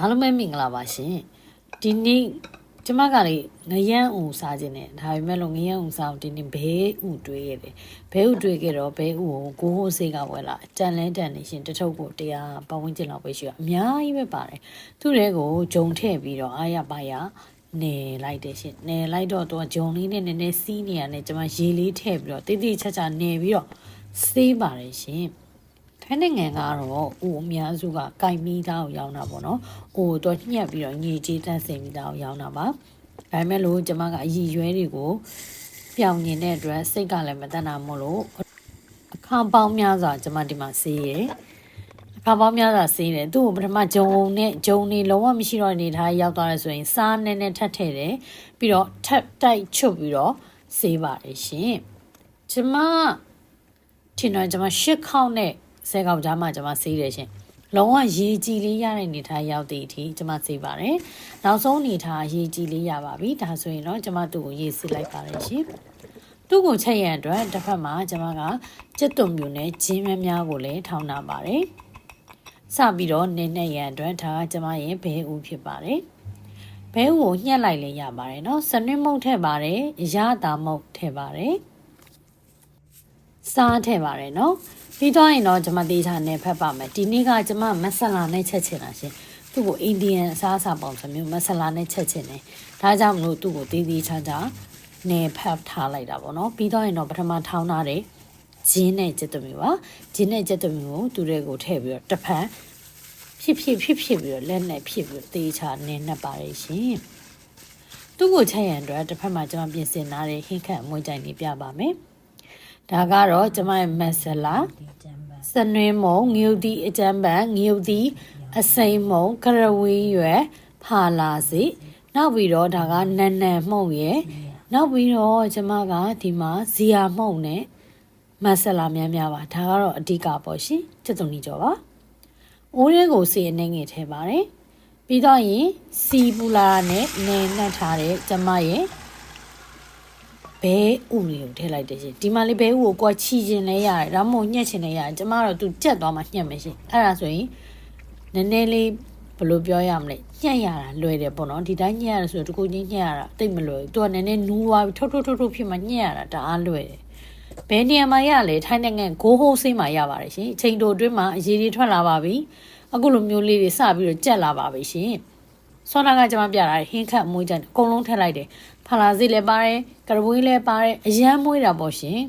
အားလုံးပဲမင်္ဂလာပါရှင်ဒီနေ့ကျမကလေငရမ်းဦးစားခြင်းနဲ့ဒါပေမဲ့လို့ငရမ်းဦးစားအောင်ဒီနေ့ဘဲဥတွေးရတယ်ဘဲဥတွေးကြတော့ဘဲဥကိုကိုဟိုစေးကဝဲလာတန်လဲတန်နေရှင်တထုပ်ကိုတရားပတ်ဝန်းကျင်လောက်ပဲရှိရအများကြီးပဲပါတယ်သူ့တဲ့ကိုဂျုံထည့်ပြီးတော့အားရပါရနေလိုက်တယ်ရှင်နေလိုက်တော့သူကဂျုံလေးနဲ့နည်းနည်းစီးနေရတယ်ကျမရေလေးထည့်ပြီးတော့တိတိကျကျနေပြီးတော့စေးပါတယ်ရှင် ထိုင်းနိုင်ငံကတော့အိုအများစုကကြိုက်မိသားကိုရောင်းတာပေါ့နော်။အိုတော့ညှက်ပြီးတော့ညီကြီးတန်းစင်မိသားကိုရောင်းတာပါ။ဒါပေမဲ့လို့ကျမကအည်ရွဲတွေကိုပြောင်းနေတဲ့အတွက်စိတ်ကလည်းမတတ်တာမို့လို့အခါပေါင်းများစွာကျမဒီမှာဆေးရယ်အခါပေါင်းများစွာဆေးတယ်သူ့ကိုပထမဂျုံနဲ့ဂျုံနေလုံးဝမရှိတော့အနေထားရောက်သွားတယ်ဆိုရင်စားနဲ့နဲ့ထပ်ထည့်တယ်ပြီးတော့ထပ်တိုက်ချွတ်ပြီးတော့ဆေးပါတယ်ရှင်ကျမထင်တော့ကျွန်မရှစ်ခေါက်နဲ့ ဆဲကောက်ကြားမှာကျွန်မဆေးတယ်ရှင်လုံးဝရေကြည်လေးရတဲ့အနေထားရောက်တဲ့အထိကျွန်မသိပါတယ်။နောက်ဆုံးအနေထားရေကြည်လေးရပါပြီ။ဒါဆိုရင်တော့ကျွန်မသူ့ကိုရေစစ်လိုက်ပါတယ်ရှင်။သူ့ကိုချက်ရန်အတွက်တစ်ဖက်မှာကျွန်မကကြက်တုံမျိုးနဲ့ဂျင်းမများကိုလည်းထောင်းထားပါတယ်။စပြီးတော့နင်းနဲ့ရန်အတွက်ဒါကကျွန်မရဲ့ဘဲဦးဖြစ်ပါတယ်။ဘဲဦးကိုညှက်လိုက်လည်းရပါတယ်နော်။စနွင်းမုတ်ထည့်ပါတယ်။ရတာမုတ်ထည့်ပါတယ်။ စားထည့်ပါတယ်နော်ပြီးတော့ရင်တော့ကျွန်မသေးချာနဲ့ဖက်ပါမယ်ဒီနေ့ကကျွန်မမဆလာနဲ့ချက်ချင်တာရှင်သူ့ကိုအိန္ဒိယအစားအစာပုံစံမျိုးမဆလာနဲ့ချက်ချင်တယ်ဒါကြောင့်မလို့သူ့ကိုသေးသေးချာချာနေဖက်ထားလိုက်တာပေါ့နော်ပြီးတော့ရင်တော့ပထမထောင်းထားတဲ့ဂျင်းနဲ့ကြက်သွမျိုးပါဂျင်းနဲ့ကြက်သွမျိုးကိုသူ့ရဲ့ကိုထည့်ပြီးတော့တစ်ဖက်ဖြစ်ဖြစ်ဖြစ်ဖြစ်ပြီးတော့လက်နဲ့ဖြစ်ပြီးတော့သေးချာနေနှက်ပါတယ်ရှင်သူ့ကိုချက်ရန်အတွက်တစ်ဖက်မှာကျွန်မပြင်ဆင်ထားတဲ့ဟင်းခန့်မွေးကြိုင်လေးပြပါမယ် ဒါကတော့ကျမရဲ့မက်ဆလာစနွေးမုံငြုတ်တီအကြမ်းပန်ငြုတ်တီအစိမ်မုံကရဝင်းရွယ်ဖာလာစီနောက်ပြီးတော့ဒါကနန်နန်မှုန့်ရယ်နောက်ပြီးတော့ကျမကဒီမှာဇီယာမှုန့်နဲ့မက်ဆလာများများပါဒါကတော့အဓိကပေါ့ရှင်ကျက်သွန်ကြီးကြောပါအိုးရဲကိုစီအနေငယ်ထဲပါတယ်ပြီးတော့ရင်စီပူလာနဲ့နေနှက်ထားတဲ့ကျမရဲ့ ဘဲဥတွေကိုထည့်လိုက်တယ်ရှင်ဒီမှာလေးဘဲဥကိုကိုယ်ချီခြင်းလဲရတယ်ဒါမှမဟုတ်ညှက်ခြင်းလဲရတယ်ကျမတော့သူကြက်သွားမှညှက်မယ်ရှင်အဲ့ဒါဆိုရင်နည်းနည်းလေးဘယ်လိုပြောရမလဲညှက်ရတာလွယ်တယ်ပေါ့နော်ဒီတိုင်းညှက်ရတယ်ဆိုတော့တကူချင်းညှက်ရတာတိတ်မလွယ်ဘူးသူကနည်းနည်းနူးသွားပြီးထုတ်ထုတ်ထုတ်ထုတ်ဖြစ်မှညှက်ရတာတအားလွယ်တယ်ဘယ်နေရာမှာရလဲထိုင်းနိုင်ငံဂိုးဟိုးစိမ်းမှာရပါတယ်ရှင်အချိန်တိုအတွင်းမှာအရေးတွေထွက်လာပါပြီအခုလိုမျိုးလေးတွေစပြီးတော့ကြက်လာပါပြီရှင်ဆောနာကကျွန်မပြတာဟင်းခတ်မွေးကြတယ်အကုန်လုံးထည့်လိုက်တယ် ဖလာစီလည်းပါတယ်ကရဘွေးလည်းပါတယ်အရန်မွေးတာပေါ့ရှင်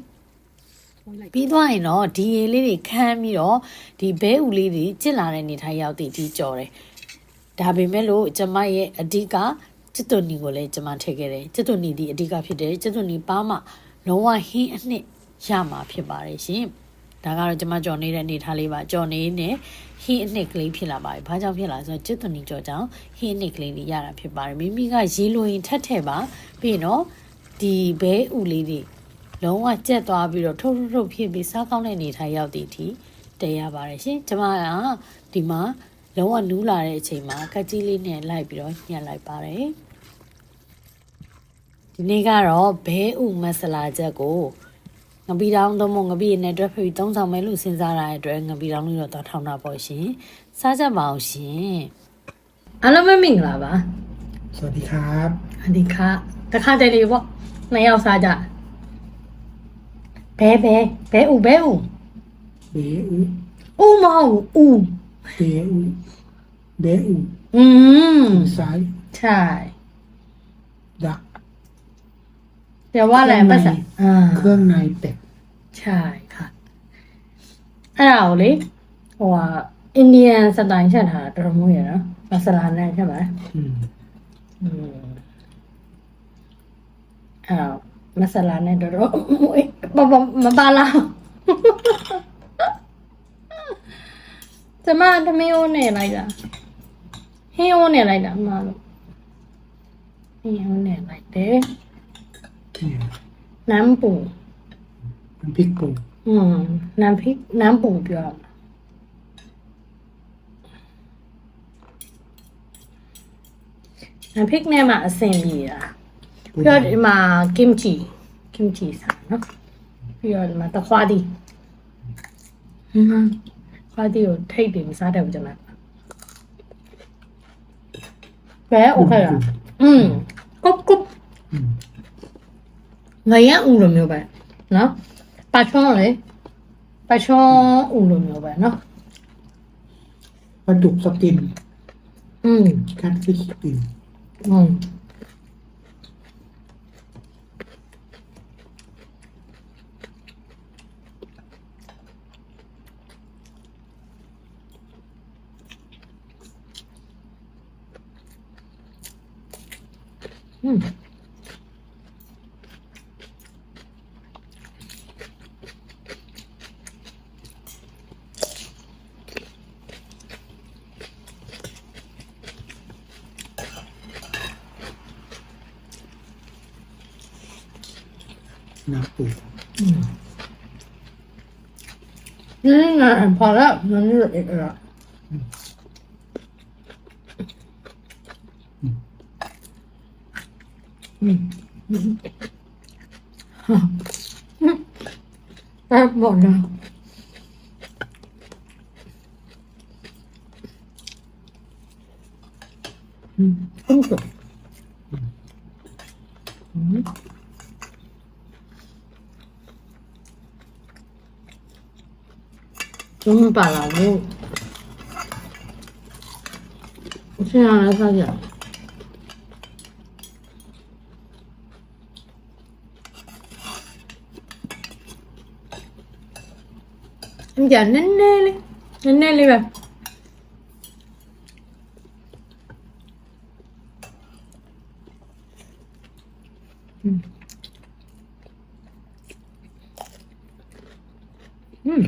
ပြီးသွားရင်တော့ဒီရေလေးတွေခမ်းပြီးတော့ဒီဘဲဥလေးတွေကျစ်လာတဲ့နေထိုင်ရောက်တည်ဒီကြော်တယ်ဒါပေမဲ့လို့ကျွန်မရဲ့အဓိကကျစ်သွန်နီကိုလည်းကျွန်မထည့်ခဲ့တယ်ကျစ်သွန်နီဒီအဓိကဖြစ်တယ်ကျစ်သွန်နီပါမှလုံးဝဟင်းအနှစ်ရမှာဖြစ်ပါတယ်ရှင် ဒါကတော့ကျွန်မကြော်နေတဲ့အနေထားလေးပါကြော်နေနဲ့ဟင်းအနှစ်ကလေးဖြစ်လာပါတယ်ဘာကြောင့်ဖြစ်လာလဲဆိုတော့ကျစ်သွန်နီကြော်ကြောင့်ဟင်းအနှစ်ကလေးတွေရတာဖြစ်ပါတယ်မိမိကရေလိုရင်ထက်ထည့်ပါပြီးရင်တော့ဒီဘဲဥလေးတွေလုံးဝကြက်သွားပြီးတော့ထုတ်ထုတ်ထုတ်ဖြစ်ပြီးစားကောင်းတဲ့အနေထားရောက်သည့်အထိတည်ရပါတယ်ရှင်ကျွန်မကဒီမှာလုံးဝနူးလာတဲ့အချိန်မှာကက်ကြီးလေးနဲ့လိုက်ပြီးတော့ညှက်လိုက်ပါတယ်ဒီနေ့ကတော့ဘဲဥမဆလာချက်ကို ငပီတောင်းသုံးမငပီနဲ့တွဲဖက်ပြီးသုံးဆောင်မယ်လို့စဉ်းစားရတဲ့အတွက်ငပီတောင်းလေးတော့တောက်ထောင်တာပေါ့ရှင်စားကြပါအောင်ရှင်အားလုံးပဲမင်္ဂလာပါ สวัสดีครับ အဒီခါတခါတည်းလေးပေါ့နှစ်ယောက်စားကြဘဲဘဲဘဲဥဘဲဥ เบอุ ဥမဟုတ်ဥ เบอุเบอุ อืม ซ้าย ใช่ เรียกว่าอะไรภาษาอ่เครื่องในเป็ดใช่ค่ะเอาเลยว่าอินเดียสไตล์ฉันหาตรงนี้เนาะมาสลานน่ใช่ไหมอืมอืมอ้าวมาสลานนั่นตรงนี้มาบมาบาลาจะมาทำไมโอเน่อะไรจ้ะให้โอเน่อะไรจ้ะมาลูกให้โอเน่อะไรเด้ ำปู น้ำพริกปู อืม น้ำพริก น้ำปูပြောရမှာน้ำพริกနဲ့မှအဆင်ပြေတာ ปู ပြီးတော့ဒီမှာ kimchi kimchi စားနော်ပြီးတော့ဒီမှာတခွားတီဟမ်ခွားတီကိုထိတ်တယ်မစားတတ်ဘူးကျွန်မ ပဲโอเคလားอืมကုတ်ကုတ် อืม ငရမ်းဦးလိုမျိုးပဲနော်ပါချွန်းလေပါချွန်းဦးလိုမျိုးပဲနော် ปลาดุกสกิน อืม แคทฟิชสกิน อืมอืม น้ำปูนี่ไงพอแล้วมันนี่อีกแล้วอืมแป๊บหมดแล้ว un palabú. Si no, no está ya. Em chờ nín nê đi Nín nê đi bà Mm. Mm.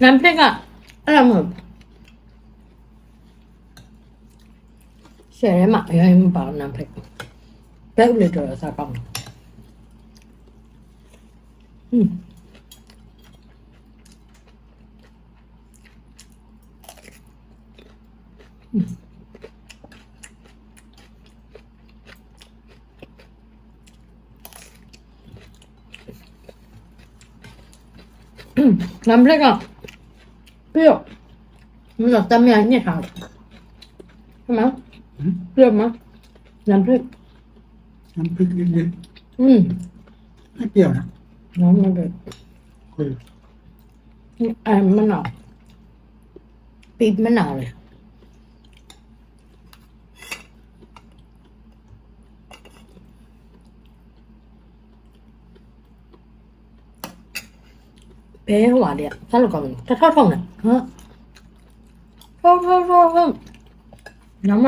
남편가 여러분 sẽ mặc em bảo làm phải béo lên rồi, sao bằng ừ. ừ. ừ. làm thế nào รี้ยวมันออกตำแหน่นี่ยค่ะใช่ไหมเปรี้ยวไหมน้ำพริกน้ำพริกเยอะอืมไม่เปรี้ยวนะน้ำมันแบบออ นี่ไอ้มันออกปีบมันออกเลย ဘဲဟိုပါလေဆက်လို့ကောင်းတယ်တထောက်ထောက်နဲ့ဟမ်ထောက်ထောက်ထောက်ထောက်ညမ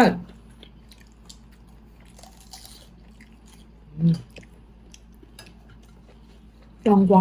တောင်းကွာ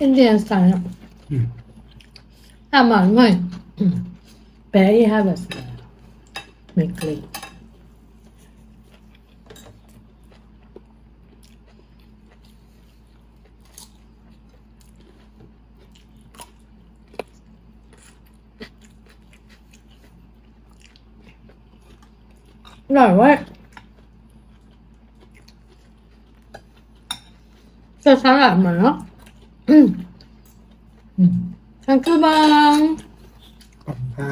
อินเดียนสไตล์ทำอะไม่ barely have a smell ไม่กลิ่นอร่อยว่าจะสลัดเหมืน 응. 응. 응. 응. 응.